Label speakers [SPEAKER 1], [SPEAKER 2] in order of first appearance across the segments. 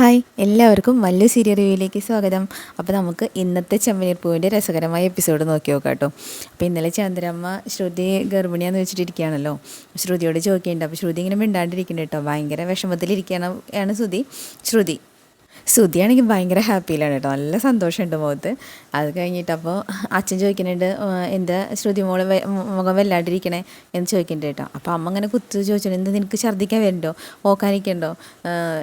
[SPEAKER 1] Hi എല്ലാവർക്കും വലിയ serial റിവ്യൂയിലേക്ക് സ്വാഗതം. അപ്പോൾ നമുക്ക് ഇന്നത്തെ ചെമ്മനീർപ്പൂവിന്റെ രസകരമായ എപ്പിസോഡ് നോക്കി നോക്കാം കേട്ടോ. അപ്പോൾ ഇന്നലെ ചന്ദ്രമ്മ ശ്രുതി ഗർഭിണിയാന്ന് വെച്ചിട്ടിരിക്കുകയാണല്ലോ ശ്രുതിയോട് ചോദിക്കേണ്ട അപ്പോൾ ശ്രുതി ഇങ്ങനെ മിണ്ടാണ്ടിരിക്കുന്നുണ്ട് കേട്ടോ. ഭയങ്കര വിഷമത്തിലിരിക്കുകയാണ് ആണ് ശ്രുതി. ശ്രുതി ശ്രുതിയാണെങ്കിൽ ഭയങ്കര ഹാപ്പിയിലാണ് കേട്ടോ. നല്ല സന്തോഷമുണ്ട് മുഖത്ത്. അത് കഴിഞ്ഞിട്ട് അപ്പോൾ അച്ഛൻ ചോദിക്കുന്നുണ്ട് എന്താ ശ്രുതി മോൾ മുഖം വല്ലാണ്ടിരിക്കണേ? എന്ന് ചോദിക്കുന്നുണ്ട് കേട്ടോ. അപ്പോൾ അമ്മ അങ്ങനെ കുത്തു ചോദിച്ചിട്ടുണ്ട് എന്താ നിനക്ക് ഛർദ്ദിക്കാൻ വരുന്നുണ്ടോ? ഓക്കാനിക്കണ്ടോ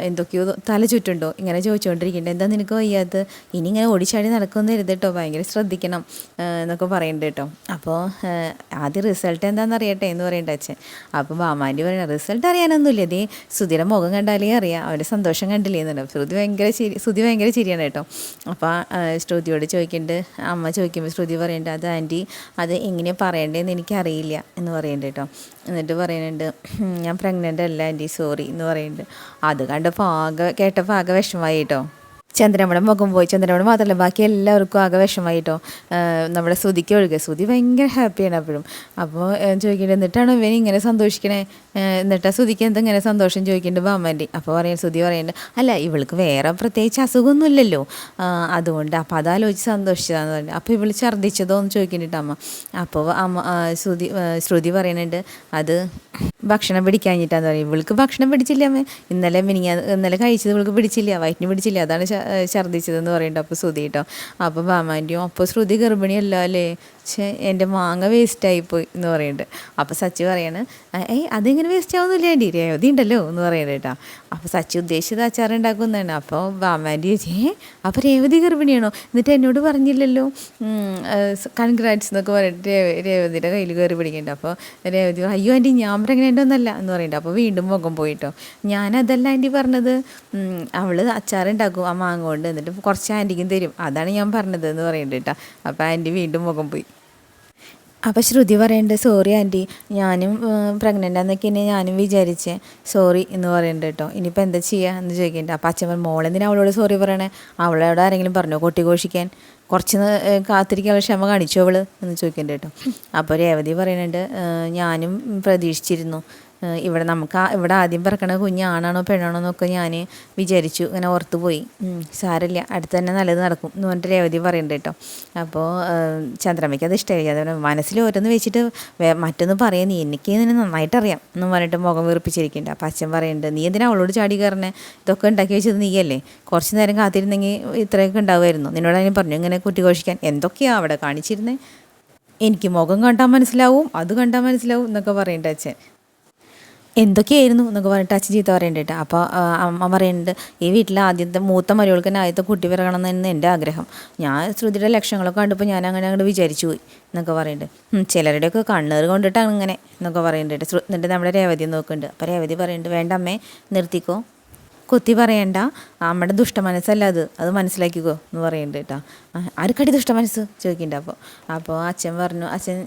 [SPEAKER 1] എന്തൊക്കെയോ തല ചുറ്റുണ്ടോ? ഇങ്ങനെ ചോദിച്ചുകൊണ്ടിരിക്കുന്നുണ്ട് എന്താ നിനക്ക് വയ്യാത്ത ഇനി ഇങ്ങനെ ഓടിച്ചാടി നടക്കുമെന്ന് കരുത് കേട്ടോ. ഭയങ്കര ശ്രദ്ധിക്കണം എന്നൊക്കെ പറയുന്നുണ്ട് കേട്ടോ. അപ്പോൾ ആദ്യം റിസൾട്ട് എന്താണെന്ന് അറിയട്ടെ എന്ന് പറയണ്ട അച്ഛൻ. അപ്പോൾ മാമാന്റെ പറയണം റിസൾട്ട് അറിയാനൊന്നുമില്ല. ഇതേ ശ്രുതിയുടെ മുഖം കണ്ടാലേ അറിയാം. അവന്റെ സന്തോഷം കണ്ടില്ലേ? എന്നുണ്ട്. ശ്രുതി ഭയങ്കര ചിരി ശ്രുതി ഭയങ്കര ചിരിയാണ് കേട്ടോ. അപ്പോൾ ശ്രുതിയോട് ചോദിക്കുന്നുണ്ട് അമ്മ ചോദിക്കുമ്പോൾ ശ്രുതി പറയുന്നുണ്ട് അത് ആന്റി അത് എങ്ങനെയാണ് പറയേണ്ടതെന്ന് എനിക്കറിയില്ല എന്ന് പറയുന്നുണ്ട് കേട്ടോ. എന്നിട്ട് പറയുന്നുണ്ട് ഞാൻ പ്രഗ്നന്റ് അല്ല ആന്റി സോറി എന്ന് പറയുന്നുണ്ട് അത് കണ്ടപ്പോൾ ആകെ കേട്ടപ്പോൾ ആകെ വിഷമമായി കേട്ടോ. ചന്ദ്രമ്മയുടെ മുഖം പോയി ചന്ദ്രമണം മാത്രമല്ല ബാക്കി എല്ലാവർക്കും ആകെ വിഷമായിട്ടോ നമ്മുടെ ശ്രുതിക്ക് ഒഴുകുക ശ്രുതി ഭയങ്കര ഹാപ്പിയാണ് അപ്പോഴും. അപ്പോൾ ചോദിക്കേണ്ടത് എന്നിട്ടാണ് ഇവൻ ഇങ്ങനെ സന്തോഷിക്കണേ? എന്നിട്ട് ശ്രുതിക്ക് എന്താ ഇങ്ങനെ സന്തോഷം ചോദിക്കേണ്ടത് ബാമ്മന്റെ. അപ്പോൾ പറയാൻ ശ്രുതി പറയുന്നുണ്ട് അല്ല ഇവൾക്ക് വേറെ പ്രത്യേകിച്ച് അസുഖമൊന്നുമില്ലല്ലോ. അതുകൊണ്ട് അപ്പോൾ അതാലോചിച്ച് സന്തോഷിച്ചതാന്ന് പറഞ്ഞു. അപ്പോൾ ഇവൾ ഛർദ്ദിച്ചതോ എന്ന് ചോദിക്കുന്നുണ്ട് അമ്മ. അപ്പോൾ അമ്മ ശ്രുതി ശ്രുതി പറയുന്നുണ്ട് അത് ഭക്ഷണം പിടിക്കാഞ്ഞിട്ടാന്ന് പറയും. ഇവൾക്ക് ഭക്ഷണം പിടിച്ചില്ല അമ്മ. ഇന്നലെ മിനിങ്ങ ഇന്നലെ കഴിച്ചത് ഇവൾക്ക് പിടിച്ചില്ല വയറ്റിന് പിടിച്ചില്ല. അതാണ് ഛർദ്ദിച്ചതെന്ന് പറയുന്നുണ്ട് അപ്പോൾ ശ്രുതി കേട്ടോ. അപ്പോൾ ബാമാന്റെയും അപ്പോൾ ശ്രുതി ഗർഭിണിയല്ല അല്ലേ? പക്ഷേ എന്റെ മാങ്ങ വേസ്റ്റായിപ്പോയി എന്ന് പറയുന്നുണ്ട്. അപ്പോൾ സച്ചി പറയാണ് "ആ, ഏയ് അതിങ്ങനെ വേസ്റ്റ് ആവുന്നില്ല ആന്റി രേവതി ഉണ്ടല്ലോ എന്ന് പറയുന്നത് കേട്ടോ. അപ്പോൾ സച്ചി ഉദ്ദേശിച്ചത് അച്ചാർ ഉണ്ടാക്കുന്നതാണ്. അപ്പോൾ ബാമാന്റെ ചോദിച്ചു ഏ അപ്പോൾ രേവതി ഗർഭിണിയാണോ? എന്നിട്ട് എന്നോട് പറഞ്ഞില്ലല്ലോ. കൺഗ്രാറ്റ്സ് എന്നൊക്കെ പറഞ്ഞിട്ട് രേവ രേവതിയുടെ കയ്യിൽ കയറി പിടിക്കുന്നുണ്ട്. അപ്പോൾ രേവതി അയ്യോ ആന്റി ഞാൻ പ്രഗ്നന്റ് ഒന്നല്ല എന്ന് പറയുന്നുണ്ട്. അപ്പോൾ വീണ്ടും മുഖം പോയിട്ടോ ഞാനതല്ല ആന്റി പറഞ്ഞത്. അവൾ അവൾ അച്ചാറുണ്ടാക്കും ആ മാങ്ങ കൊണ്ട് എന്നിട്ട് കുറച്ച് ആന്റിക്കും തരും. അതാണ് ഞാൻ പറഞ്ഞത് എന്ന് പറയുന്നുണ്ട് കേട്ടോ. അപ്പോൾ ആന്റി വീണ്ടും മുഖം പോയി. അപ്പോൾ ശ്രുതി പറയുന്നുണ്ട് സോറി ആന്റി ഞാനും പ്രഗ്നന്റ് ആണെന്നൊക്കെ ഞാനും വിചാരിച്ചേ. സോറി എന്ന് പറയുന്നുണ്ട് കേട്ടോ. ഇനിയിപ്പോൾ എന്താ ചെയ്യുക എന്ന് ചോദിക്കുന്നുണ്ട് അപ്പോൾ അച്ഛൻ പറഞ്ഞു, അവളോട് സോറി പറയണേ? അവളോട് ആരെങ്കിലും പറഞ്ഞോ? കൊട്ടി ഘോഷിക്കാൻ? കുറച്ച് കാത്തിരിക്കാനുള്ള ക്ഷമ കാണിച്ചോ അവൾ എന്ന് ചോദിക്കുന്നുണ്ട് കേട്ടോ. അപ്പോൾ രേവതി പറയുന്നുണ്ട് ഞാനും പ്രതീക്ഷിച്ചിരുന്നു. ഇവിടെ നമുക്ക് ഇവിടെ ആദ്യം പിറക്കണ കുഞ്ഞ് ആണാണോ പെണ്ണാണോ എന്നൊക്കെ ഞാൻ വിചാരിച്ചു. ഇങ്ങനെ ഓർത്തുപോയി. പോയി സാരമില്ല അടുത്ത് തന്നെ നല്ലത് നടക്കും എന്ന് പറഞ്ഞിട്ട് രേവതി പറയുന്നുണ്ട് കേട്ടോ. അപ്പോൾ ചന്ദ്രമ്മയ്ക്ക് അത് ഇഷ്ടമായി അതുപോലെ മനസ്സിൽ ഓരോന്ന് വെച്ചിട്ട് മറ്റൊന്ന് പറയാൻ നീ എനിക്ക് നിന്നെ നന്നായിട്ട് അറിയാം എന്ന് പറഞ്ഞിട്ട് മുഖം വീർപ്പിച്ചിരിക്കുന്നുണ്ട് അപ്പം അച്ഛൻ പറയുന്നുണ്ട് നീ എന്തിനാ അവളോട് ചാടി കയറണേ ഇതൊക്കെ ഉണ്ടാക്കി വെച്ചത് നീയല്ലേ? കുറച്ച് നേരം കാത്തിരുന്നെങ്കിൽ ഇത്രയൊക്കെ ഉണ്ടാവുമായിരുന്നു. നിന്നോട് അതിന് പറഞ്ഞു ഇങ്ങനെ കുട്ടിഘോഷിക്കാൻ എന്തൊക്കെയാണ് അവിടെ കാണിച്ചിരുന്നത് എനിക്ക് മുഖം കണ്ടാൽ മനസ്സിലാവും അത് കണ്ടാൽ മനസ്സിലാവും എന്നൊക്കെ പറയേണ്ട അച്ഛൻ. എന്തൊക്കെയായിരുന്നു എന്നൊക്കെ പറഞ്ഞിട്ട് അച്ഛൻ ചീത്ത പറയുന്നുണ്ട് അപ്പോൾ അമ്മ പറയുന്നുണ്ട് ഈ വീട്ടിലെ ആദ്യത്തെ മൂത്ത മരുകൾക്ക് തന്നെ ആദ്യത്തെ കുട്ടി പിറകണം എന്ന് എന്റെ ആഗ്രഹം. ഞാൻ ശ്രുതിയുടെ ലക്ഷങ്ങളൊക്കെ കണ്ടപ്പോൾ ഞാൻ അങ്ങനെ അങ്ങോട്ട് വിചാരിച്ചു പോയി എന്നൊക്കെ പറയുന്നുണ്ട്. ചിലരുടെയൊക്കെ കണ്ണേറ് കൊണ്ടിട്ടാണ് ഇങ്ങനെ എന്നൊക്കെ പറയുന്നുണ്ട് എന്നിട്ട് നമ്മുടെ രേവതി നോക്കുന്നുണ്ട്. അപ്പോൾ രേവതി പറയുന്നുണ്ട് വേണ്ട അമ്മേ നിർത്തിക്കോ. കൊത്തി പറയണ്ട അമ്മയുടെ ദുഷ്ടമനസ്സല്ല അത്. അത് മനസ്സിലാക്കിക്കോ എന്ന് പറയുന്നുണ്ട് കേട്ടോ ആർക്കടി ദുഷ്ടമനസ്സ് ചോദിക്കുന്നുണ്ട് അപ്പോൾ അപ്പോൾ അച്ഛൻ പറഞ്ഞു അച്ഛൻ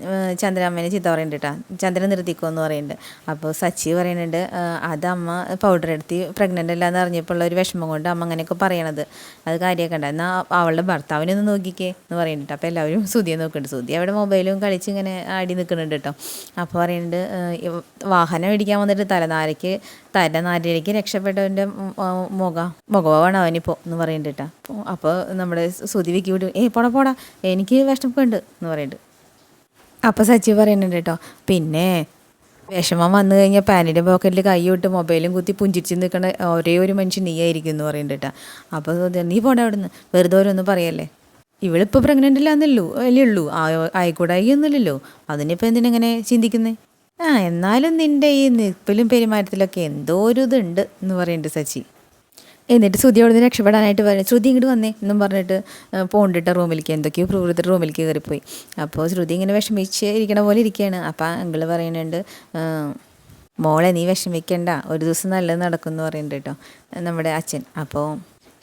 [SPEAKER 1] ചന്ദ്രമ്മേനെ ചീത്ത പറയുന്നുണ്ട് കേട്ടോ ചന്ദ്രൻ നിർത്തിക്കോ എന്ന് പറയുന്നുണ്ട് അപ്പോൾ സച്ചി പറയുന്നുണ്ട് അത് അമ്മ പൗഡർ എടുത്ത് പ്രഗ്നന്റ് അല്ല എന്ന് അറിഞ്ഞപ്പോൾ ഉള്ള ഒരു വിഷമം കൊണ്ട് അമ്മ അങ്ങനെയൊക്കെ പറയണത്. അത് കാര്യമാക്കണ്ട എന്നാൽ അവളുടെ ഭർത്താവിനെ ഒന്ന് നോക്കിക്കേ എന്ന് പറയുന്നുണ്ട് അപ്പോൾ എല്ലാവരും സുതിയെ നോക്കുന്നുണ്ട് സുതി അവിടെ മൊബൈലും കളിച്ച് ഇങ്ങനെ ആടി നിൽക്കുന്നുണ്ട് കേട്ടോ അപ്പോൾ പറയുന്നുണ്ട് വാഹനം ഇടിക്കാൻ വന്നിട്ട് തലനാരയ്ക്ക് തലനാരിലേക്ക് രക്ഷപ്പെട്ടവന്റെ മുഖ മുഖമാണ് അവനിപ്പോൾ എന്ന് പറയുന്നുണ്ട് കേട്ടോ അപ്പോൾ- നമ്മുടെ സുതി വിക്കി വിട്ടു. ഏ പോടാ പോടാ. എനിക്ക് വിഷമക്കുണ്ട് എന്ന് പറയുന്നുണ്ട് അപ്പോൾ സച്ചി പറയുന്നുണ്ട് കേട്ടോ പിന്നെ വിഷമം വന്നു കഴിഞ്ഞാൽ പാനിന്റെ പോക്കറ്റിൽ കൈ വിട്ട് മൊബൈലും കുത്തി പുഞ്ചിരിച്ച് നിൽക്കുന്ന ഒരേ ഒരു മനുഷ്യൻ നീ ആയിരിക്കും എന്ന് പറയുന്നുണ്ട് കേട്ടോ അപ്പോൾ നീ പോടാ അവിടെ നിന്ന് വെറുതെ ഓരോന്നും പറയല്ലേ. ഇവളിപ്പോൾ പ്രഗ്നന്റ് ഇല്ലാന്നല്ലോ അല്ലേ ഉള്ളൂ. ആയിക്കൂടായി ഒന്നുമില്ലല്ലോ അതിനിപ്പോൾ എന്തിനെങ്ങനെ ചിന്തിക്കുന്നേ? ആ എന്നാലും നിന്റെ ഈ നിൽപ്പിലും പെരുമാറ്റത്തിലൊക്കെ എന്തോ ഒരു ഇതുണ്ട് എന്ന് പറയുന്നുണ്ട് സച്ചി. എന്നിട്ട് ശ്രുതി അവിടെ നിന്ന് രക്ഷപ്പെടാനായിട്ട് പറഞ്ഞു ശ്രുതി ഇങ്ങോട്ട് വന്നേ എന്നും പറഞ്ഞിട്ട് പോണ്ടിട്ട റൂമിലേക്ക്. എന്തൊക്കെയോ പ്രവൃത്തി റൂമിലേക്ക് കയറിപ്പോയി. അപ്പോൾ ശ്രുതി ഇങ്ങനെ വിഷമിച്ച് ഇരിക്കണ പോലെ ഇരിക്കുകയാണ് അപ്പോൾ അങ്കിൾ പറയുന്നുണ്ട് മോളെ നീ വിഷമിക്കണ്ട. ഒരു ദിവസം നല്ലത് നടക്കും എന്ന് പറയുന്നുണ്ട് കേട്ടോ നമ്മുടെ അച്ഛൻ. അപ്പോൾ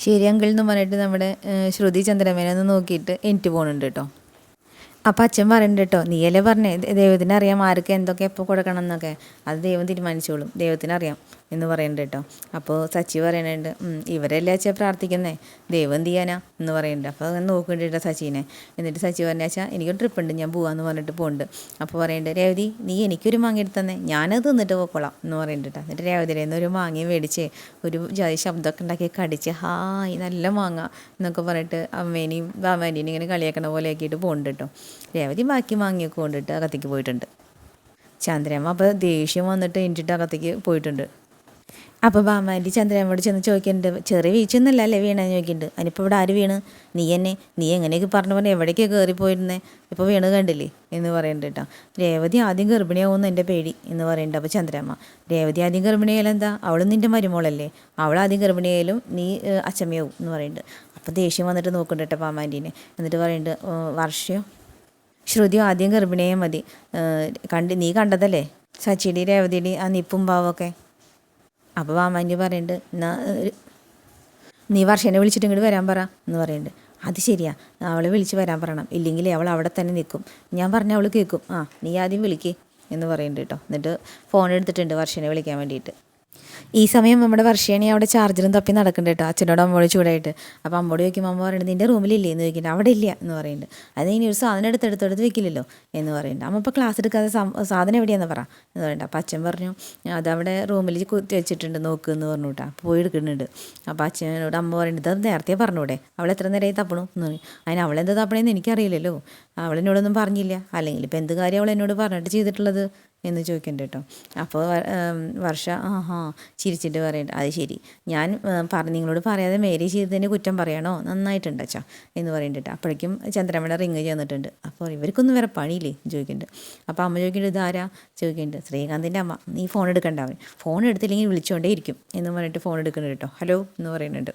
[SPEAKER 1] ശരി അങ്കിൾ എന്ന് പറഞ്ഞിട്ട് നമ്മുടെ ശ്രുതി ചന്ദ്രമേനെ ഒന്ന് നോക്കിയിട്ട് എനിക്ക് പോകുന്നുണ്ട് കേട്ടോ. അപ്പം അച്ഛൻ പറയുന്നുണ്ട് കേട്ടോ നീയല്ലേ പറഞ്ഞേ ദൈവത്തിനറിയാം ആർക്ക് എന്തൊക്കെ എപ്പോൾ കൊടുക്കണം എന്നൊക്കെ അത് ദൈവം തീരുമാനിച്ചോളും. ദൈവത്തിന് അറിയാം എന്ന് പറയുന്നുണ്ട് കേട്ടോ. അപ്പോൾ സച്ചി പറയുന്നുണ്ട് ഇവരല്ലേ അച്ഛാ പ്രാർത്ഥിക്കുന്നേ? ദൈവം തീയാന എന്ന് പറയുന്നുണ്ട് അപ്പോൾ അങ്ങനെ നോക്കുന്നുണ്ട് കേട്ടോ സച്ചിനെ. എന്നിട്ട് സച്ചി പറഞ്ഞ അച്ഛാ എനിക്കൊരു ട്രിപ്പ് ഉണ്ട് ഞാൻ പോവാന്ന് പറഞ്ഞിട്ട് പോകുന്നുണ്ട് അപ്പോൾ പറയുന്നുണ്ട് രേവതി നീ എനിക്കൊരു മാങ്ങ എടുത്തന്നെ ഞാനത് തിന്നിട്ട് പോയിക്കോളാം. എന്ന് പറയുന്നുണ്ട് കേട്ടോ. എന്നിട്ട് രേവതിയിൽ നിന്ന് ഒരു മാങ്ങയും മേടിച്ച് ഒരു ശബ്ദമൊക്കെ ഉണ്ടാക്കി കടിച്ച് ഹായ് നല്ല മാങ്ങ. എന്നൊക്കെ പറഞ്ഞിട്ട് അമ്മേനെയും ബാമേനെയും ഇങ്ങനെ കളിയാക്കണ പോലെ ആക്കിയിട്ട് പോകുന്നുണ്ട് കേട്ടോ. രേവതി ബാക്കി മാങ്ങയൊക്കെ കൊണ്ടിട്ട് അകത്തേക്ക് പോയിട്ടുണ്ട്. ചന്ദ്രമ്മ അപ്പോൾ ദേഷ്യം വന്നിട്ട് എഞ്ചിട്ട് അകത്തേക്ക് പോയിട്ടുണ്ട്. അപ്പോൾ ബാമാന്റെ ചന്ദ്രമ്മയോട് ചെന്ന് ചോദിക്കുന്നുണ്ട് ചെറിയ വീഴ്ചയൊന്നുമല്ല അല്ലേ വീണെന്ന് ചോദിക്കുന്നുണ്ട് അതിനിപ്പോൾ ഇവിടെ ആര് വീണ്? നീ എന്നെ നീ എങ്ങനെയൊക്കെ പറഞ്ഞു പറഞ്ഞ് എവിടേക്കാണ് കയറിപ്പോയിരുന്നേ ഇപ്പോൾ വീണ് കണ്ടില്ലേ? എന്ന് പറയുന്നുണ്ട് കേട്ടോ രേവതി ആദ്യം ഗർഭിണിയാവുമെന്ന് എന്റെ പേടി എന്ന് പറയുന്നുണ്ട് അപ്പോൾ ചന്ദ്രമ്മ. രേവതി ആദ്യം ഗർഭിണിയായാലും എന്താ? അവളും നിന്റെ മരുമോളല്ലേ? അവൾ ആദ്യം ഗർഭിണിയായാലും നീ അച്ചമ്മയാവും എന്ന് പറയുന്നുണ്ട് അപ്പോൾ ദേഷ്യം വന്നിട്ട് നോക്കുന്നുണ്ട് കേട്ടോ പാമാന്റീനെ എന്നിട്ട് പറയുന്നുണ്ട് "ഏഹ്, വർഷയോ ശ്രുതി ആദ്യം ഗർഭിണിയായാൽ മതി. കണ്ട് നീ കണ്ടതല്ലേ? സച്ചിടി രേവതിയുടെ ആ നിപ്പും ഭാവമൊക്കെ അപ്പോൾ വാമാന്റെ പറയുന്നുണ്ട് നീ വർഷേനെ വിളിച്ചിട്ട് ഇങ്ങോട്ട് വരാൻ പറ എന്ന് പറയുന്നുണ്ട് അത് ശരിയാ അവളെ വിളിച്ച് വരാൻ പറയണം. ഇല്ലെങ്കിൽ അവൾ അവിടെ തന്നെ നിൽക്കും ഞാൻ പറഞ്ഞ അവൾ കേൾക്കും. ആ നീ ആദ്യം വിളിക്കേ എന്ന് പറയുന്നുണ്ട് കേട്ടോ. എന്നിട്ട് ഫോൺ എടുത്തിട്ടുണ്ട് വർഷേനെ വിളിക്കാൻ വേണ്ടിയിട്ട്. ഈ സമയം നമ്മുടെ വർഷേണി അവിടെ ചാർജറും തപ്പി നടക്കുന്നുണ്ട് കേട്ടോ. അച്ഛനോട് അമ്മോട് ചൂടായിട്ട്. അപ്പോൾ അമ്മോട് ചോദിക്കുമ്പോൾ അമ്മ പറയുന്നത് നിന്റെ റൂമിലില്ലേ എന്ന് ചോദിക്കുന്നുണ്ട് അവിടെ ഇല്ല എന്ന് പറയുന്നുണ്ട് അത് ഇനി ഒരു സാധനം എടുത്ത് എടുത്തെടുത്ത് വെക്കില്ലല്ലോ എന്ന് പറയുന്നുണ്ട് അമ്മ ഇപ്പോൾ ക്ലാസ് എടുക്കാതെ സാധനം എവിടെയാണെന്ന് പറ എന്ന് പറയുന്നുണ്ട് അപ്പോൾ അച്ഛൻ പറഞ്ഞു അതവിടെ റൂമിൽ കുത്തി വെച്ചിട്ടുണ്ട് നോക്ക് എന്ന് പറഞ്ഞു കേട്ടോ. പോയി എടുക്കുന്നുണ്ട്. അപ്പോൾ അച്ഛനോട് അമ്മ പറയുന്നത് അത് നേരത്തെ പറഞ്ഞൂടെ. അവൾ എത്ര നേരമായി തപ്പണു? എന്ന് പറയും. അതിന് അവളെന്താ തപ്പണേന്ന് എനിക്കറിയില്ലല്ലോ. അവളെന്നോടൊന്നും പറഞ്ഞില്ല. അല്ലെങ്കിൽ ഇപ്പം എന്ത് കാര്യം അവൾ എന്നോട് പറഞ്ഞിട്ട് ചെയ്തിട്ടുള്ളത്? എന്ന് ചോദിക്കണ്ട കേട്ടോ. അപ്പോൾ വർഷ ആ ഹാ ചിരിച്ചിട്ട് പറയണ്ട. അത് ശരി. ഞാൻ പറഞ്ഞു നിങ്ങളോട് പറയാതെ മേരി ചെയ്തതിന് കുറ്റം പറയണോ? നന്നായിട്ടുണ്ട് അച്ഛാ എന്ന് പറയുന്നുണ്ട് അപ്പോഴേക്കും ചന്ദ്രമ്മയുടെ റിങ് ചെന്നിട്ടുണ്ട്. അപ്പോൾ ഇവർക്കൊന്നും വേറെ പണിയില്ലേ? ചോദിക്കുന്നുണ്ട് അപ്പോൾ അമ്മ ചോദിക്കുന്നുണ്ട് ഇതാരാ ചോദിക്കുന്നുണ്ട് ശ്രീകാന്തിന്റെ അമ്മ. നീ ഫോൺ എടുക്കണ്ട അവൻ ഫോൺ എടുത്തില്ലെങ്കിൽ വിളിച്ചുകൊണ്ടേ ഇരിക്കും. എന്ന് പറഞ്ഞിട്ട് ഫോൺ എടുക്കുന്നുണ്ട് കേട്ടോ. ഹലോ എന്ന് പറയുന്നുണ്ട്.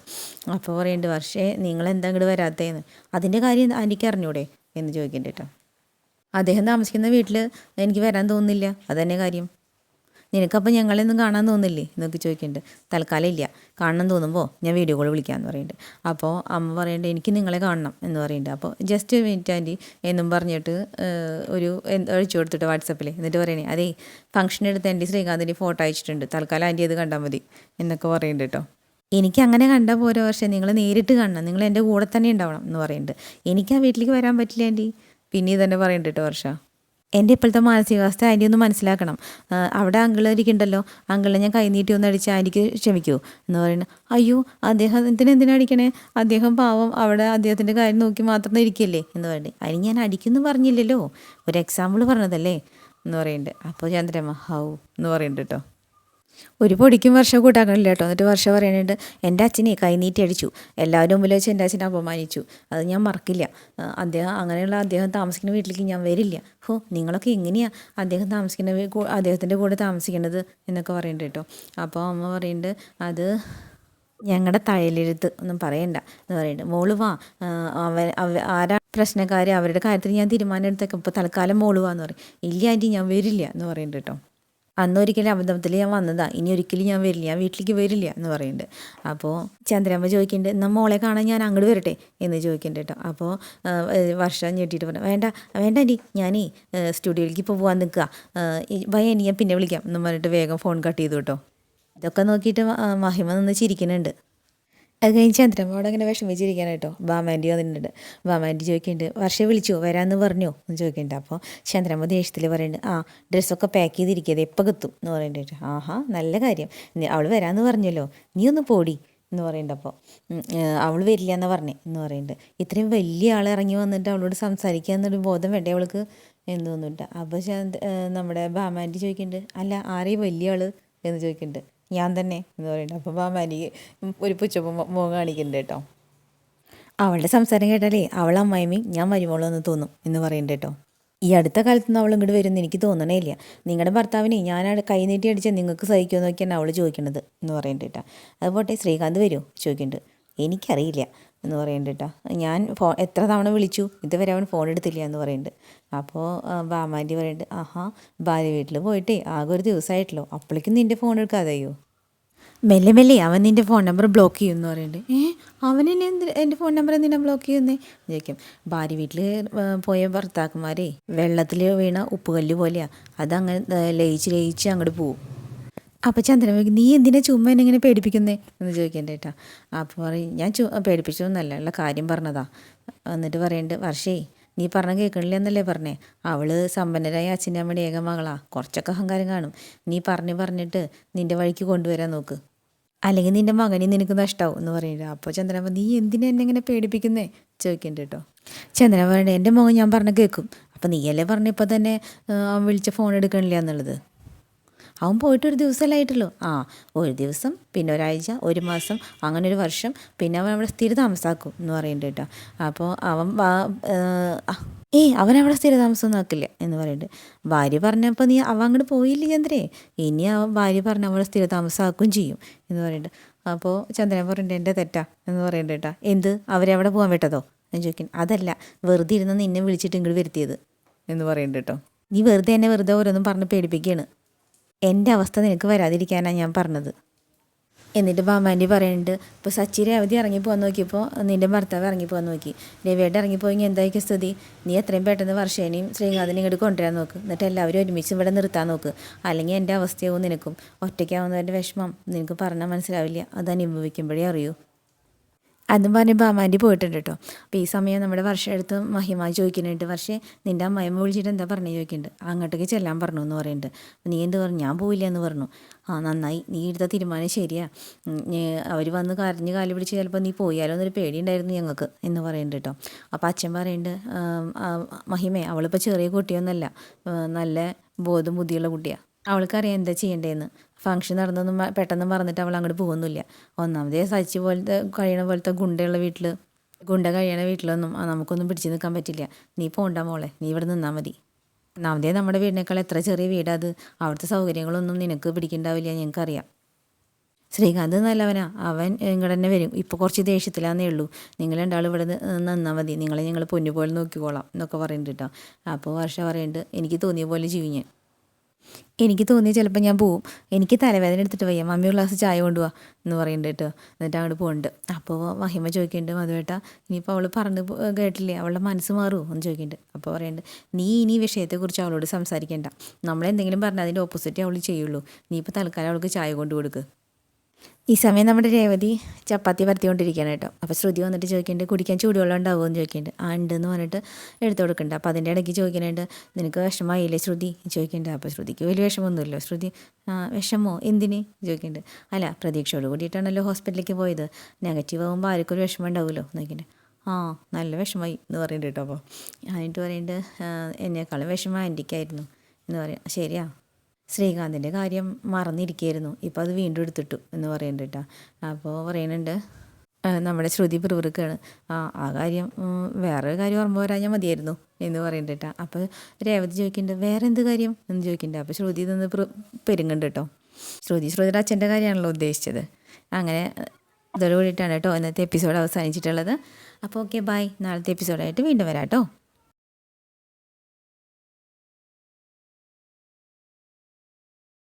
[SPEAKER 1] അപ്പോൾ പറയുന്നുണ്ട് വർഷേ നിങ്ങൾ എന്താ ഇങ്ങോട്ട് വരാത്തേന്ന്? അതിന്റെ കാര്യം എനിക്ക് അറിഞ്ഞൂടെ? എന്ന് ചോദിക്കുന്നുണ്ട് കേട്ടോ. അദ്ദേഹം താമസിക്കുന്ന വീട്ടിൽ എനിക്ക് വരാൻ തോന്നുന്നില്ല. അതന്നെ കാര്യം. നിനക്കപ്പോൾ ഞങ്ങളെയൊന്നും കാണാൻ തോന്നില്ലേ? എന്നൊക്കെ ചോദിക്കുന്നുണ്ട് തൽക്കാലം ഇല്ല. കാണണം തോന്നുമ്പോൾ ഞാൻ വീഡിയോ കോൾ വിളിക്കാമെന്ന് പറയുന്നുണ്ട് അപ്പോൾ അമ്മ പറയുന്നുണ്ട് എനിക്ക് നിങ്ങളെ കാണണം എന്ന് പറയുന്നുണ്ട് അപ്പോൾ ജസ്റ്റ് ഒരു മിനിറ്റ് ആന്റി എന്നും പറഞ്ഞിട്ട് ഒരു അഴിച്ചു കൊടുത്തിട്ട് വാട്സപ്പിൽ എന്നിട്ട് പറയണേ അതേ ഫംഗ്ഷൻ എടുത്ത് എന്റെ ശ്രീകാന്തിന്റെ ഫോട്ടോ അയച്ചിട്ടുണ്ട്. തൽക്കാലം ആന്റി അത് കണ്ടാൽ മതി എന്നൊക്കെ പറയുന്നുണ്ട് കേട്ടോ എനിക്ക് അങ്ങനെ കണ്ടാൽ പോരോ പക്ഷേ നിങ്ങൾ നേരിട്ട് കാണണം. നിങ്ങൾ എന്റെ കൂടെ തന്നെ ഉണ്ടാവണം എന്ന് പറയുന്നുണ്ട് എനിക്ക് ആ വീട്ടിലേക്ക് വരാൻ പറ്റില്ല ആന്റി പിന്നെ തന്നെ പറയണ്ട കേട്ടോ വർഷ? എന്റെ ഇപ്പോഴത്തെ മാനസികാവസ്ഥ ആന്റി ഒന്ന് മനസ്സിലാക്കണം. അവിടെ അങ്കിൾ ഇരിക്കണ്ടല്ലോ. അങ്കിളിനെ ഞാൻ കൈനീട്ടി ഒന്ന് അടിച്ച് ആന്റിക്ക് ക്ഷമിക്കൂ എന്ന് പറയുന്നത് അയ്യോ അദ്ദേഹത്തിന് എന്തിനാ അടിക്കണേ? അദ്ദേഹം പാവം അവിടെ അദ്ദേഹത്തിന്റെ കാര്യം നോക്കി മാത്രം ഇരിക്കല്ലേ എന്ന് പറയുന്നത് അതിന് ഞാൻ അടിക്കുന്നു പറഞ്ഞില്ലല്ലോ. ഒരു എക്സാമ്പിൾ പറഞ്ഞതല്ലേ എന്ന് പറയുന്നുണ്ട്. അപ്പോൾ ചന്ദ്രമ്മ ഹൗ എന്ന് പറയുന്നുണ്ട് കേട്ടോ. ഒരു പൊടിക്കും വർഷം കൂട്ടാക്കണില്ല കേട്ടോ. എന്നിട്ട് വർഷം പറയുന്നുണ്ട് എന്റെ അച്ഛനെ കൈനീട്ടി അടിച്ചു. എല്ലാവരും മുമ്പിൽ വെച്ച് എന്റെ അച്ഛനെ അപമാനിച്ചു. അത് ഞാൻ മറക്കില്ല. അദ്ദേഹം അങ്ങനെയുള്ള അദ്ദേഹം താമസിക്കുന്ന വീട്ടിലേക്ക് ഞാൻ വരില്ല. ഹോ നിങ്ങളൊക്കെ എങ്ങനെയാണ് അദ്ദേഹം താമസിക്കുന്ന അദ്ദേഹത്തിന്റെ കൂടെ താമസിക്കുന്നത് എന്നൊക്കെ പറയുന്നുണ്ട് കേട്ടോ. അപ്പോൾ അമ്മ പറയുന്നുണ്ട് അത് ഞങ്ങളുടെ തഴലെഴുത്ത് ഒന്നും പറയണ്ട. എന്ന് പറയുന്നുണ്ട് മോൾ വാ. അവൻ അവ ആരാ പ്രശ്നക്കാർ അവരുടെ കാര്യത്തിൽ ഞാൻ തീരുമാനം എടുത്തേക്കാം ഇപ്പോൾ തൽക്കാലം മോൾ വാ എന്ന് പറയും. ഇല്ല ആന്റി ഞാൻ വരില്ല എന്ന് പറയുന്നുണ്ട് കേട്ടോ. അന്നൊരിക്കലും അബദ്ധത്തിൽ ഞാൻ വന്നതാ. ഇനി ഒരിക്കലും ഞാൻ വരില്ല. ഞാൻ വീട്ടിലേക്ക് വരില്ല എന്ന് പറയുന്നുണ്ട് അപ്പോൾ ചന്ദ്രമ്മ ചോദിക്കുന്നുണ്ട് എന്നാൽ മോളെ കാണാൻ ഞാൻ അങ്ങോട്ട് വരട്ടെ? എന്ന് ചോദിക്കുന്നുണ്ട് കേട്ടോ. അപ്പോൾ വർഷം ഞെട്ടിയിട്ട് പറഞ്ഞു വേണ്ട വേണ്ട നീ ഞാനേ സ്റ്റുഡിയോയിലേക്ക് ഇപ്പോൾ പോകാൻ നിൽക്കുക ഭയ ഇനി ഞാൻ പിന്നെ വിളിക്കാം. എന്ന് പറഞ്ഞിട്ട് വേഗം ഫോൺ കട്ട് ചെയ്തു കേട്ടോ. ഇതൊക്കെ നോക്കിയിട്ട് മഹിമ നിന്ന് ചിരിക്കുന്നുണ്ട്. അത് കഴിഞ്ഞ് ചന്ദ്രൻ അവിടെ അങ്ങനെ വിഷമിച്ചിരിക്കാൻ കേട്ടോ ബാമാന്റി വന്നിട്ടുണ്ട്. ബാമാന്റി ചോദിക്കുന്നുണ്ട്. വർഷം വിളിച്ചോ? വരാമെന്ന് പറഞ്ഞോ? എന്ന് ചോദിക്കുന്നുണ്ട്. അപ്പോൾ ചന്ദ്രമ്മ ദേഷ്യത്തിൽ പറയുന്നുണ്ട് ആ ഡ്രസ്സൊക്കെ പാക്ക് ചെയ്തിരിക്കുന്നത് എപ്പോൾ കിട്ടും? എന്ന് പറയുന്നുണ്ട്. ആഹാ നല്ല കാര്യം. അവൾ വരാമെന്ന് പറഞ്ഞല്ലോ. നീ ഒന്ന് പോടി. എന്ന് പറയുന്നുണ്ട്. അപ്പോൾ അവൾ വരില്ല എന്ന് പറഞ്ഞേ. എന്ന് പറയുന്നുണ്ട്. ഇത്രയും വലിയ ആൾ ഇറങ്ങി വന്നിട്ട് അവളോട് സംസാരിക്കുക എന്നൊരു ബോധം വേണ്ടേ അവൾക്ക്? എന്ന് തോന്നുന്നുണ്ട്. അപ്പോൾ നമ്മുടെ ബാമാന്റി ചോദിക്കുന്നുണ്ട്. അല്ല ആരെയും വലിയ ആൾ എന്ന് ചോദിക്കുന്നുണ്ട്. ഞാൻ തന്നെ എന്ന് പറയുന്നുണ്ട്. അപ്പോൾ ബാമാന്റി ഒരു പുച്ചപ്പം മുഖം കാണിക്കുന്നുണ്ട് കേട്ടോ. അവളുടെ സംസാരം കേട്ടാലേ അവൾ അമ്മായിമി ഞാൻ മരുമോളോ എന്ന് തോന്നും എന്ന് പറയുന്നുണ്ട് കേട്ടോ. ഈ അടുത്ത കാലത്ത് നിന്ന് അവൾ ഇങ്ങോട്ട് വരുമെന്ന് എനിക്ക് തോന്നണേ ഇല്ല. നിങ്ങളുടെ ഭർത്താവിനെ ഞാൻ കൈ നീട്ടി അടിച്ചാൽ നിങ്ങൾക്ക് സഹിക്കുമോ നോക്കിയാണ് അവൾ ചോദിക്കണത് എന്ന് പറയുന്നുണ്ട് കേട്ടോ. അതുപോട്ടെ ശ്രീകാന്ത് വരുമോ ചോദിക്കുന്നുണ്ട് എനിക്കറിയില്ല. എന്ന് പറയുന്നുണ്ട് കേട്ടോ. ഞാൻ ഫോ എത്ര തവണ വിളിച്ചു? ഇതുവരെ അവൻ ഫോൺ എടുത്തില്ല എന്ന് പറയുന്നുണ്ട്. അപ്പോൾ ബാമാന്റെ പറയുന്നുണ്ട് ആഹാ ഭാര്യ വീട്ടിൽ പോയിട്ടേ ആകെ ഒരു ദിവസമായിട്ടല്ലോ അപ്പോഴേക്കും നിന്റെ ഫോൺ എടുക്കാതെയോ? മെല്ലെ മെല്ലെ അവൻ നിന്റെ ഫോൺ നമ്പർ ബ്ലോക്ക് ചെയ്യും എന്ന് പറയുന്നുണ്ട്. ഏ അവൻ എന്നെ എന്ത് എന്റെ ഫോൺ നമ്പർ എന്തിനാ ബ്ലോക്ക് ചെയ്യുന്നേ? ചോദിക്കും ഭാര്യ വീട്ടിൽ പോയ ഭർത്താക്കന്മാരെ വെള്ളത്തിൽ വീണ ഉപ്പുകല്ല് പോലെയാണ് അതങ്ങനെ ലയിച്ച് ലയിച്ച് അങ്ങോട്ട് പോവും. അപ്പോൾ ചന്ദ്രൻ നീ എന്തിനാ ചുമ്മാ എന്നെ ഇങ്ങനെ പേടിപ്പിക്കുന്നേ? എന്ന് ചോദിക്കണ്ടേ ഏട്ടാ അപ്പോൾ പറയും ഞാൻ ചു പേടിപ്പിച്ചതൊന്നല്ല ഉള്ള കാര്യം പറഞ്ഞതാ. എന്നിട്ട് പറയണ്ട് വർഷേ നീ പറഞ്ഞ കേൾക്കണില്ല എന്നല്ലേ പറഞ്ഞേ? അവൾ സമ്പന്നരായ അച്ഛന്റെ അമ്മയുടെ ഏക മകളാ. കുറച്ചൊക്കെ അഹങ്കാരം കാണും. നീ പറഞ്ഞു പറഞ്ഞിട്ട് നിന്റെ വഴിക്ക് കൊണ്ടുവരാൻ നോക്ക്. അല്ലെങ്കിൽ നിന്റെ മകനെ നിനക്ക് നഷ്ടാവും എന്ന് പറയുന്നത് അപ്പോൾ ചന്ദ്രൻ നീ എന്തിനാ എന്നെ ഇങ്ങനെ പേടിപ്പിക്കുന്നേ? ചോദിക്കണ്ട കേട്ടോ. ചന്ദ്രൻ പറയണ്ടേ എന്റെ മകൻ ഞാൻ പറഞ്ഞ കേൾക്കും. അപ്പം നീയല്ലേ പറഞ്ഞപ്പോൾ തന്നെ വിളിച്ച ഫോൺ എടുക്കണില്ല എന്നുള്ളത്? അവൻ പോയിട്ട് ഒരു ദിവസമല്ലായിട്ടുള്ളൂ. ആ ഒരു ദിവസം പിന്നെ ഒരാഴ്ച ഒരു മാസം അങ്ങനെ ഒരു വർഷം പിന്നെ അവൻ അവിടെ സ്ഥിര താമസാക്കും എന്ന് പറയുന്നുണ്ട് കേട്ടോ. അപ്പോൾ അവൻ ഏയ് അവൻ അവിടെ സ്ഥിര താമസമൊന്നും ആക്കില്ല എന്ന് പറയുന്നുണ്ട് ഭാര്യ പറഞ്ഞപ്പോൾ നീ അവ അങ്ങോട്ട് പോയില്ല ചന്ദ്രേ? ഇനി അവൻ ഭാര്യ പറഞ്ഞ അവളെ സ്ഥിര താമസമാക്കുകയും ചെയ്യും എന്ന് പറയുന്നുണ്ട് അപ്പോൾ ചന്ദ്രൻ പറയുന്നുണ്ട് എന്റെ തെറ്റാ എന്ന് പറയുന്നുണ്ട് കേട്ടോ. എന്ത്? അവരെ അവിടെ പോകാൻ വിട്ടതോ? എന്ന് ചോദിക്കുന്നു അതല്ല വെറുതെ ഇരുന്ന് നിന്നെ വിളിച്ചിട്ട് ഇങ്ങോട്ട് വരുത്തിയത് എന്ന് പറയുന്നുണ്ട് കേട്ടോ. നീ വെറുതെ എന്നെ വെറുതെ ഓരോന്നും പറഞ്ഞ് പേടിപ്പിക്കുകയാണ് എന്റെ അവസ്ഥ നിനക്ക് വരാതിരിക്കാനാണ് ഞാൻ പറഞ്ഞത്. എന്നിട്ട് ബാമാന്റെ പറയുന്നുണ്ട് ഇപ്പോൾ സച്ചി രേവതി ഇറങ്ങി പോകാൻ നോക്കിയപ്പോൾ നിന്റെ ഭർത്താവ് ഇറങ്ങി പോകാൻ നോക്കി. രവിയുടെ ഇറങ്ങിപ്പോയെങ്കിൽ എന്തായിരിക്കും സ്ഥിതി? നീ എത്രയും പെട്ടെന്ന് വർഷേനെയും ശ്രീകാന്തിനെ ഇങ്ങോട്ട് കൊണ്ടുവരാൻ നോക്ക്. എന്നിട്ട് എല്ലാവരും ഒരുമിച്ച് ഇവിടെ നിർത്താൻ നോക്ക്. അല്ലെങ്കിൽ എന്റെ അവസ്ഥയാവും നിനക്കും. ഒറ്റയ്ക്കാവുന്നതിന്റെ വിഷമം നിനക്ക് പറഞ്ഞാൽ മനസ്സിലാവില്ല. അത് അനുഭവിക്കുമ്പോഴേ അറിയൂ. അതും പറയുമ്പോൾ അമ്മാന്റെ പോയിട്ടുണ്ട് കേട്ടോ. അപ്പോൾ ഈ സമയം നമ്മുടെ വർഷം എടുത്ത് മഹിമ ചോദിക്കുന്നുണ്ട് പക്ഷേ നിന്റെ അമ്മയമ്മ വിളിച്ചിട്ട് എന്താ പറഞ്ഞു? ചോദിക്കുന്നുണ്ട്. അങ്ങോട്ടേക്ക് ചെല്ലാൻ പറഞ്ഞു എന്ന് പറയുന്നുണ്ട്. നീ എന്ത് പറഞ്ഞു? ഞാൻ പോയില്ല എന്ന് പറഞ്ഞു. ആ നന്നായി. നീ എടുത്ത തീരുമാനം ശരിയാ. അവർ വന്ന് കരഞ്ഞ് കാൽ പിടിച്ച് ചിലപ്പോൾ നീ പോയാലോ എന്നൊരു പേടിയുണ്ടായിരുന്നു ഞങ്ങൾക്ക് എന്ന് പറയുന്നുണ്ട് കേട്ടോ. അപ്പോൾ അച്ഛൻ പറയുന്നുണ്ട് "ആം, ആ, മഹിമേ അവളിപ്പോൾ ചെറിയ കുട്ടിയൊന്നുമല്ല നല്ല ബോധം ബുദ്ധിയുള്ള കുട്ടിയാണ് അവൾക്കറിയാം എന്താ ചെയ്യേണ്ടതെന്ന് ഫംഗ്ഷൻ നടന്നൊന്നും പെട്ടെന്ന് പറഞ്ഞിട്ട് അവൾ അങ്ങോട്ട് പോകുന്നില്ല ഒന്നാമതേ സച്ചി പോലത്തെ കഴിയണ പോലത്തെ ഗുണ്ടയുള്ള വീട്ടിൽ ഗുണ്ട കഴിയണ വീട്ടിലൊന്നും ആ, നമുക്കൊന്നും പിടിച്ചു നിൽക്കാൻ പറ്റില്ല. നീ പോണ്ട മോളെ നീ ഇവിടെ നിന്നാൽ മതി. ഒന്നാമതേ നമ്മുടെ വീടിനേക്കാൾ എത്ര ചെറിയ വീടാത് അവിടുത്തെ സൗകര്യങ്ങളൊന്നും നിനക്ക് പിടിക്കണ്ടാവില്ല ഞങ്ങൾക്കറിയാം. ശ്രീകാന്ത് നല്ലവനാ. അവൻ ഇങ്ങോട്ട് തന്നെ വരും. ഇപ്പോൾ കുറച്ച് ദേഷ്യത്തിലാന്നേ ഉള്ളൂ. നിങ്ങൾ രണ്ടാളും ഇവിടെ നിന്നാൽ മതി. നിങ്ങളെ ഞങ്ങൾ പൊന്നുപോലെ നോക്കിക്കോളാം എന്നൊക്കെ പറയുന്നുണ്ട് കേട്ടോ അപ്പോൾ വർഷ പറയുന്നുണ്ട് എനിക്ക് തോന്നിയ പോലെ ജീവിഞ്ഞ് എനിക്ക് തോന്നി ചിലപ്പോൾ ഞാൻ പോവും. എനിക്ക് തലവേദന എടുത്തിട്ട് വയ്യ. മമ്മി ഒരു ഗ്ലാസ് ചായ കൊണ്ടുപോവാ എന്ന് പറയുന്നുണ്ട് കേട്ടോ. എന്നിട്ട് അങ്ങോട്ട് പോകുന്നുണ്ട് അപ്പോൾ മഹിമ ചോദിക്കുന്നുണ്ട് മധുവേട്ട ഇനിയിപ്പോൾ അവൾ പറഞ്ഞ് കേട്ടില്ലേ? അവളുടെ മനസ്സ് മാറുമോ എന്ന് ചോദിക്കുന്നുണ്ട് അപ്പോൾ പറയുന്നുണ്ട് നീ ഇനി വിഷയത്തെക്കുറിച്ച് അവളോട് സംസാരിക്കേണ്ട. നമ്മളെന്തെങ്കിലും പറഞ്ഞാൽ അതിന്റെ ഓപ്പോസിറ്റ് അവൾ ചെയ്യുള്ളൂ. നീ ഇപ്പോൾ തൽക്കാലം അവൾക്ക് ചായ കൊണ്ട് കൊടുക്ക്. ഈ സമയം നമ്മുടെ രേവതി ചപ്പാത്തി പരത്തിക്കൊണ്ടിരിക്കുകയാണ് കേട്ടോ. അപ്പോൾ ശ്രുതി വന്നിട്ട് ചോദിക്കുന്നുണ്ട് കുടിക്കാൻ ചൂടുവെള്ളം ഉണ്ടാവുമോ? എന്ന് ചോദിക്കുന്നുണ്ട്. ആ ഉണ്ടെന്ന് പറഞ്ഞിട്ട് എടുത്തു കൊടുക്കുന്നുണ്ട് അപ്പോൾ അതിന്റെ ഇടയ്ക്ക് ചോദിക്കുന്നുണ്ട് നിനക്ക് വിഷമമായില്ലേ ശ്രുതി? ചോദിക്കുന്നുണ്ട്. അപ്പോൾ ശ്രുതിക്ക് വലിയ വിഷമമൊന്നുമില്ല. ശ്രുതി "ആ, വിഷമോ? എന്തിന്? ചോദിക്കുന്നുണ്ട്. അല്ല പ്രതീക്ഷയോട് കൂടിയിട്ടാണല്ലോ ഹോസ്പിറ്റലിലേക്ക് പോയത്. നെഗറ്റീവ് ആകുമ്പോൾ ആർക്കും ഒരു വിഷമം ഉണ്ടാവുമല്ലോ? നോക്കിയിട്ട് ആ നല്ല വിഷമമായി എന്ന് പറയുന്നുണ്ട് കേട്ടോ. അപ്പോൾ എന്നിട്ട് പറയുന്നുണ്ട് "ആ, എന്നെക്കാളും വിഷമം ആന്റിക്കായിരുന്നു എന്ന് പറയാം ശരിയാ? ശ്രീകാന്തിന്റെ കാര്യം മറന്നിരിക്കുകയായിരുന്നു. ഇപ്പോൾ അത് വീണ്ടും എടുത്തിട്ടു എന്ന് പറയുന്നുണ്ട് കേട്ടോ അപ്പോൾ പറയുന്നുണ്ട് നമ്മുടെ ശ്രുതി പിറുപിറുക്കാണ്. ആ ആ കാര്യം വേറെ വേറൊരു കാര്യം ഓർമ്മ വരാഞ്ഞാൽ മതിയായിരുന്നു എന്ന് പറയുന്നുണ്ട് കേട്ടോ അപ്പോൾ രേവതി ചോദിക്കുന്നുണ്ട് വേറെ എന്ത് കാര്യം എന്ന് ചോദിക്കുന്നുണ്ട് അപ്പോൾ ശ്രുതി നിന്ന് പെരുങ്ങുണ്ട് കേട്ടോ ശ്രുതി ശ്രുതിയുടെ അച്ഛന്റെ കാര്യമാണല്ലോ ഉദ്ദേശിച്ചത്. അങ്ങനെ ഇതോടുകൂടിയിട്ടാണ് കേട്ടോ ഇന്നത്തെ എപ്പിസോഡ് അവസാനിച്ചിട്ടുള്ളത്. അപ്പോൾ ഓക്കെ ബൈ നാളത്തെ എപ്പിസോഡായിട്ട് വീണ്ടും വരാം കേട്ടോ